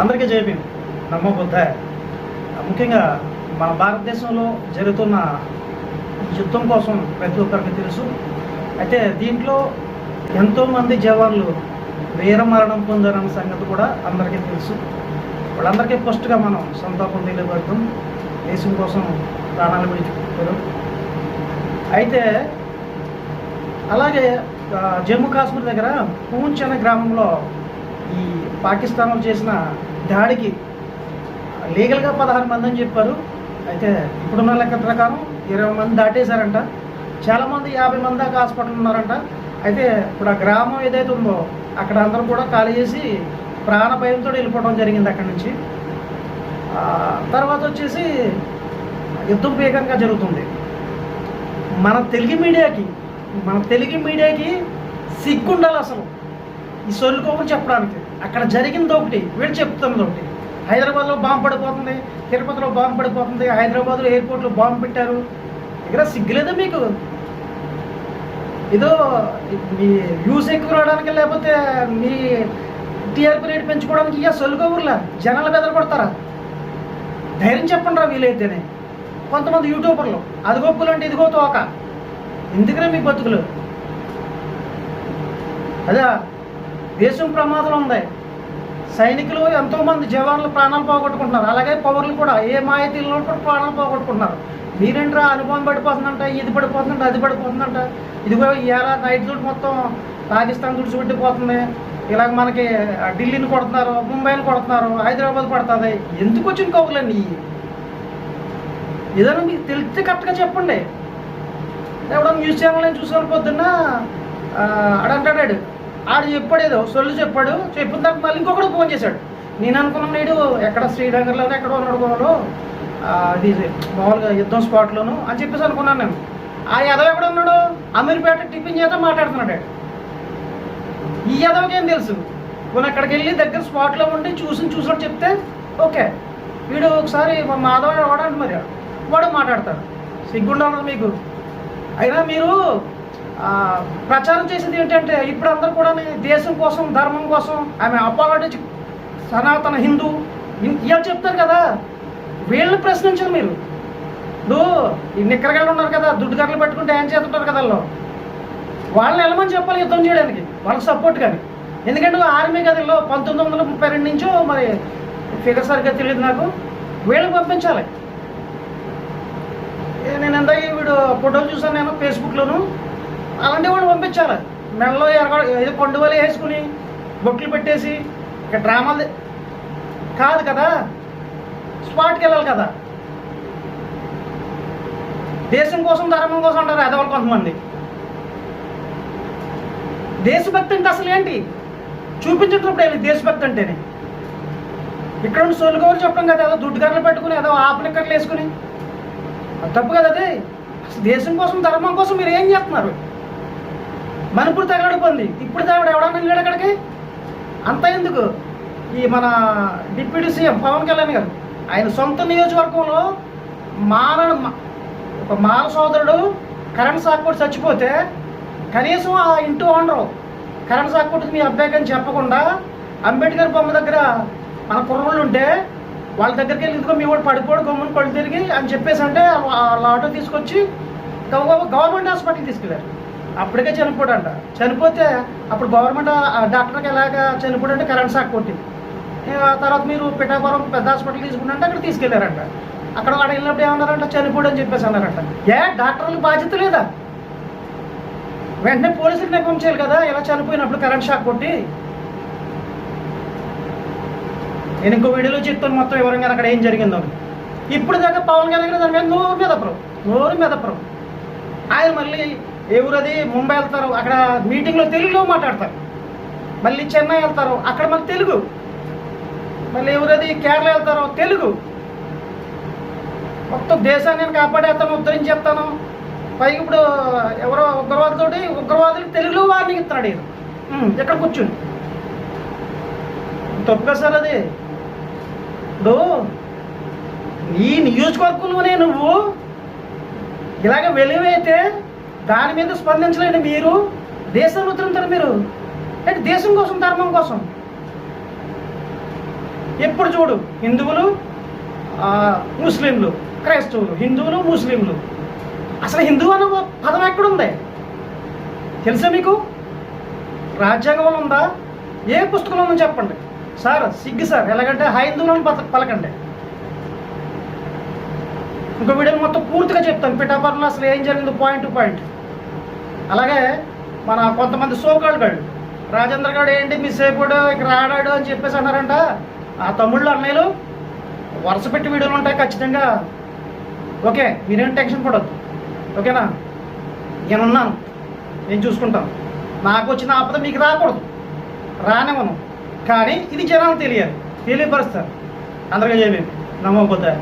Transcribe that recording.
అందరికీ జైబీ నమ్మో ముఖ్యంగా మన భారతదేశంలో జరుగుతున్న యుద్ధం కోసం ప్రతి ఒక్కరికి తెలుసు. అయితే దీంట్లో ఎంతోమంది జవాన్లు వీరమరణం పొందారన్న సంగతి కూడా అందరికీ తెలుసు. వాళ్ళందరికీ ఫస్ట్గా మనం సంతాపం తెలియబడతాం దేశం కోసం ప్రాణాలు విడిచిపెట్టారు అయితే అలాగే జమ్మూ కాశ్మీర్ దగ్గర పూంచ్ అనే గ్రామంలో ఈ పాకిస్తాన్లో చేసిన దాడికి లీగల్గా పదహారు మంది అని చెప్పారు. అయితే ఇప్పుడున్న లెక్క ప్రకారం ఇరవై మంది దాటేశారంట. చాలామంది యాభై మంది దాకా హాస్పిటల్ ఉన్నారంట. అయితే ఇప్పుడు ఆ గ్రామం ఏదైతే ఉందో అక్కడ అందరూ కూడా ఖాళీ చేసి ప్రాణభయంతో వెళ్ళిపోవడం జరిగింది అక్కడి నుంచి. తర్వాత వచ్చేసి యుద్ధం వేగంగా జరుగుతుంది. మన తెలుగు మీడియాకి మన తెలుగు మీడియాకి సిగ్గుండాలి అసలు. ఈ సొల్లుకోమని చెప్పడానికి. అక్కడ జరిగింది ఒకటి వీడు చెప్తుంది ఒకటి. హైదరాబాద్లో బాంబు పడిపోతుంది తిరుపతిలో బాంబు పడిపోతుంది హైదరాబాద్లో ఎయిర్పోర్ట్లో బాంబు పెట్టారు. ఇక్కడ సిగ్గులేదా మీకు? ఏదో మీ వ్యూస్ ఎక్కువ రావడానికి లేకపోతే మీ టీఆర్పీ రేట్ పెంచుకోవడానికి ఇక ఊర్లా? జనాలు బెదరగొడతారా ధైర్యం చెప్పండి రా వీలైతేనే. కొంతమంది యూట్యూబర్లు అదిగో పులంటే ఇదిగో తోక. ఎందుకనే మీ బతుకులు? అదే దేశం ప్రమాదం ఉంది. సైనికులు ఎంతోమంది జవాన్లు ప్రాణాలు పోగొట్టుకుంటున్నారు. అలాగే పౌరులు కూడా ఏ మాహితీలో కూడా ప్రాణాలు పోగొట్టుకుంటున్నారు. మీరేంట్రా అనుభవం పడిపోతుందంట ఇది పడిపోతుందంట అది పడిపోతుందంట. ఇదిగో ఇవాళ నైట్ చూడు మొత్తం రాజస్థాన్ తుడిచిపెట్టిపోతుంది ఇలాగ మనకి ఢిల్లీని కొడుతున్నారు ముంబైని కొడుతున్నారు హైదరాబాద్ కొడుతుంది ఎందుకు వచ్చిన కౌగులండి ఏదైనా మీకు తెలిస్తే కరెక్ట్గా చెప్పండి. ఎవడో న్యూస్ ఛానల్ నేను చూసుకొని పొద్దున్న అడంటాడాడు. ఆడు చెప్పాడేదో సొల్లు చెప్పాడు చెప్పిన తర్వాత మళ్ళీ ఇంకొకడు ఫోన్ చేశాడు. నేను అనుకున్నాను నేడు ఎక్కడ శ్రీనగర్లోనే ఎక్కడ ఉన్నాడు గోవాలో అది మామూలుగా యుద్ధం స్పాట్లోను అని చెప్పేసి అనుకున్నాను నేను. ఆ యదవ ఎక్కడ ఉన్నాడు? అమీర్పేట టిఫిన్ చేత మాట్లాడుతున్నాడు ఈ యదవకి ఏం తెలుసు? కొన్ని అక్కడికి వెళ్ళి దగ్గర స్పాట్లో ఉండి చూసి చూసినట్టు చెప్తే ఓకే. వీడు ఒకసారి మా మాధవ వాడండి మరి వాడు మాట్లాడతాడు. సిగ్గుండాలి మీకు. అయినా మీరు ప్రచారం చేసేది ఏంటంటే ఇప్పుడు అందరూ కూడా దేశం కోసం ధర్మం కోసం ఆమె అపాలజీ సనాతన హిందూ ఇలా చెప్తారు కదా. వీళ్ళని ప్రశ్నించారు మీరు. ఇప్పుడు ఈ నిక్కరగాళ్ళు ఉన్నారు కదా దుడ్డు కర్రలు పెట్టుకుంటే ఏం చేస్తుంటారు కదా వాళ్ళు. వాళ్ళని వెళ్ళమని చెప్పాలి యుద్ధం చేయడానికి వాళ్ళకి సపోర్ట్ కానీ ఎందుకంటే ఆర్మీ గదిలో పంతొమ్మిది వందల ముప్పై రెండు నుంచో మరి ఫిగర్ సరిగ్గా తెలియదు నాకు. వీళ్ళకి పంపించాలి. నేను ఎంత వీడు ఫోటోలు చూసాను నేను ఫేస్బుక్లోను అలాంటి కూడా పంపించాలి. మెడలో ఎరగ ఏదో కొండవలే వేసుకుని బొట్లు పెట్టేసి ఇక డ్రామాలు కాదు కదా? స్పాట్కి వెళ్ళాలి కదా? దేశం కోసం ధర్మం కోసం అంటారు ఎదవలు కొంతమంది. దేశభక్తి అంటే అసలు ఏంటి? చూపించేటప్పుడు ఏంటి దేశభక్తి అంటేనే. ఇక్కడ ఉండి సొల్లుకోవాలి చెప్పడం కదా ఏదో దుడ్డుగర్రలు పెట్టుకుని ఏదో ఆపలిక్కర్లు వేసుకుని. అది తప్పు కదా అది? అసలు దేశం కోసం ధర్మం కోసం మీరు ఏం చేస్తున్నారు? మన ఇప్పుడు తగలడుకుంది ఇప్పుడు తగలడు ఎవడన్నా వెళ్ళాడు అక్కడికి? అంత ఎందుకు? ఈ మన డిప్యూటీ సీఎం పవన్ కళ్యాణ్ గారు ఆయన సొంత నియోజకవర్గంలో మాన ఒక మాన సోదరుడు కరెంట్ షాక్ చచ్చిపోతే కనీసం ఆ ఇంటి ఓనరు కరెంట్ షాక్ మీ అబ్బాయికి అని చెప్పకుండా అంబేద్కర్ బొమ్మ దగ్గర మన కుర్రోళ్ళు ఉంటే వాళ్ళ దగ్గరికి వెళ్ళి ఇదిగో మీ వాడు పడిపోడు గమ్ముని కళ్ళు తిరిగి అని చెప్పేసి అంటే వాళ్ళ ఆటో తీసుకొచ్చి గవర్నమెంట్ హాస్పిటల్కి తీసుకెళ్ళారు. అప్పటికే చనిపోడంట. చనిపోతే అప్పుడు గవర్నమెంట్ డాక్టర్కి ఎలాగ చనిపోడంటే కరెంట్ షాక్ కొట్టింది. ఆ తర్వాత మీరు పిఠాపురం పెద్ద హాస్పిటల్ తీసుకుంటే అక్కడ తీసుకెళ్ళారంట. అక్కడ వాడు వెళ్ళినప్పుడు ఏమన్నారంట? చనిపోడు అని చెప్పేసి అన్నారంట. ఏ డాక్టర్లకు బాధ్యత లేదా? వెంటనే పోలీసులకు చేయాలి కదా ఇలా చనిపోయినప్పుడు కరెంట్ షాక్ కొట్టి. నేను ఇంకో వీడియోలో చెప్తాను మొత్తం వివరంగా అక్కడ ఏం జరిగిందో. ఇప్పుడు దాకా పవన్ కళ్యాణ్ గారు దాని మీద నోరు మెదపరు. నోరు మెదపరు. ఆయన మళ్ళీ ఏ ఊరది? ముంబై వెళ్తారు. అక్కడ మీటింగ్లో తెలుగులో మాట్లాడతారు. మళ్ళీ చెన్నై వెళ్తారు. అక్కడ మళ్ళీ తెలుగు. మళ్ళీ ఎవరది కేరళ వెళ్తారో. తెలుగు. మొత్తం దేశాన్ని నేను కాపాడేస్తాను ఉద్ధరించేస్తాను పైకి ఇప్పుడు ఎవరో ఉగ్రవాదుతోటి ఉగ్రవాదులు తెలుగులో వార్నింగ్ ఇస్తున్నాడు ఈయన ఇక్కడ కూర్చుని తప్పుగా సార్ అది. ఇప్పుడు ఈ నియోజకవర్గంలోనే నువ్వు ఇలాగ వెలివైతే దాని మీద స్పందించలేని మీరు. దేశాన్ని ఉద్ధరించారు మీరు. అంటే దేశం కోసం ధర్మం కోసం. ఎప్పుడు చూడు హిందువులు ముస్లింలు క్రైస్తవులు హిందువులు ముస్లింలు. అసలు హిందువు అన్న పదం ఎక్కడుంది? తెలుసా మీకు? రాజ్యాంగంలో ఉందా? ఏ పుస్తకంలో ఉందో చెప్పండి. సార్ సిగ్గు సార్. ఎలాగంటే హైందువులను పలకండి. ఇంకో వీడియో మొత్తం పూర్తిగా చెప్తాను. పిఠాపురంలో అసలు ఏం జరిగింది పాయింట్ టు పాయింట్ అలాగే మన కొంతమంది సోకాళ్ళు గాడు రాజేంద్ర గారు ఏంటి మిస్ అయిపోడు ఇక రాడాడు అని చెప్పేసి అన్నారంట. ఆ తమ్ముళ్ళు అన్నయ్యలు వరుస పెట్టి వీడియోలు ఉంటాయి ఖచ్చితంగా. ఓకే మీరేం టెన్షన్ పడద్దు. ఓకేనా? నేనున్నాను. నేను చూసుకుంటాను. నాకు వచ్చిన ఆపద మీకు రాకూడదు. రానివ్వను. కానీ ఇది జనాలు తెలియాలి. తెలియపరుస్తారు. అందరికీ చెప్పి నమ్మకపోతే